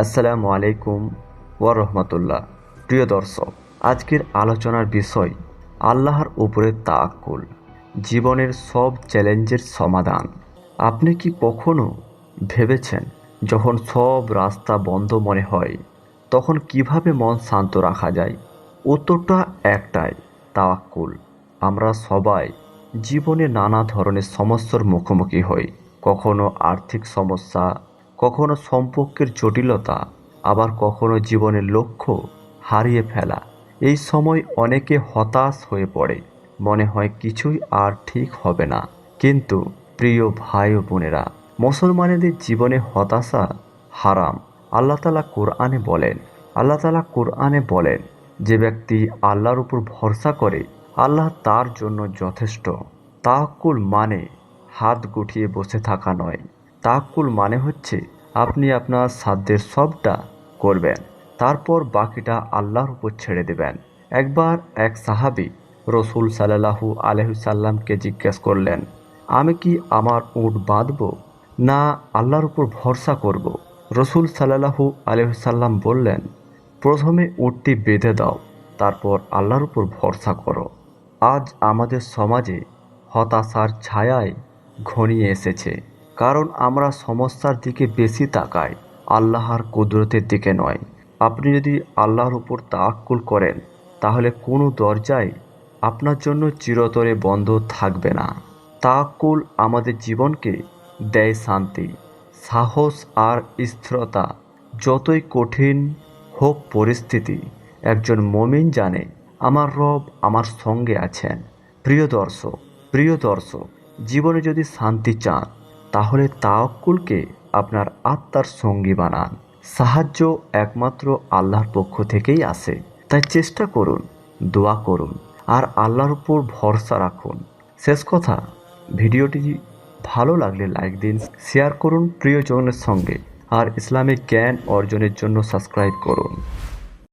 আসসালামু আলাইকুম ওয়া রহমতুল্লাহ। প্রিয় দর্শক, আজকের আলোচনার বিষয় আল্লাহর উপরে তাক্কুল জীবনের সব চ্যালেঞ্জের সমাধান। আপনি কি কখনো ভেবেছেন যখন সব রাস্তা বন্ধ মনে হয়, তখন কীভাবে মন শান্ত রাখা যায়? উত্তরটা একটাই, তাওয়াক্কুল। আমরা সবাই জীবনে নানা ধরনের সমস্যার মুখোমুখি হই। কখনো আর্থিক সমস্যা কখনো সম্পর্কের জটিলতা, আবার কখনো জীবনের লক্ষ্য হারিয়ে ফেলা। এই সময় অনেকে হতাশ হয়ে পড়ে। মনে হয় কিছুই আর ঠিক হবে না। কিন্তু প্রিয় ভাই ও বোনেরা, মুসলমানেদের জীবনে হতাশা হারাম। আল্লাহ তালা কোরআনে বলেন, আল্লাহ তালা কোরআনে বলেন, যে ব্যক্তি আল্লাহর উপর ভরসা করে, আল্লাহ তার জন্য যথেষ্ট। তাকুল মানে হাত গুটিয়ে বসে থাকা নয়। তাকুল মানে হচ্ছে আপনি আপনার সাধ্যের সবটা করবেন, তারপর বাকিটা আল্লাহর উপর ছেড়ে দেবেন। একবার এক সাহাবি রসুল সাল্লাহু আলহিসাল্লামকে জিজ্ঞেস করলেন, আমি কি আমার উট বাঁধব না আল্লাহর উপর ভরসা করব? রসুল সাল্লাহু আলহিসাল্লাম বললেন, প্রথমে উটটি বেঁধে দাও, তারপর আল্লাহর উপর ভরসা করো। আজ আমাদের সমাজে হতাশার ছায়ায় ঘনিয়ে এসেছে। কারণ আমরা সমস্যার দিকে বেশি তাকাই, আল্লাহর কুদরতের দিকে নয়। আপনি যদি আল্লাহর উপর তাক্কুল করেন, তাহলে কোনো দরজাই আপনার জন্য চিরতরে বন্ধ থাকবে না। তাক্কুল আমাদের জীবনকে দেয় শান্তি, সাহস আর স্থিরতা। যতই কঠিন হোক পরিস্থিতি, একজন মমিন জানে, আমার রব আমার সঙ্গে আছেন। প্রিয় দর্শক প্রিয় দর্শক, জীবনে যদি শান্তি চান তাহলে তাওকুলকে আপনার আত্মার সঙ্গী বানান। সাহায্য একমাত্র আল্লাহর পক্ষ থেকেই আসে তাই চেষ্টা করুন, দোয়া করুন, আর আল্লাহর উপর ভরসা রাখুন। শেষ কথা, ভিডিওটি ভালো লাগলে লাইক দিন, শেয়ার করুন প্রিয়জনের সঙ্গে, আর ইসলামিক জ্ঞান অর্জনের জন্য সাবস্ক্রাইব করুন।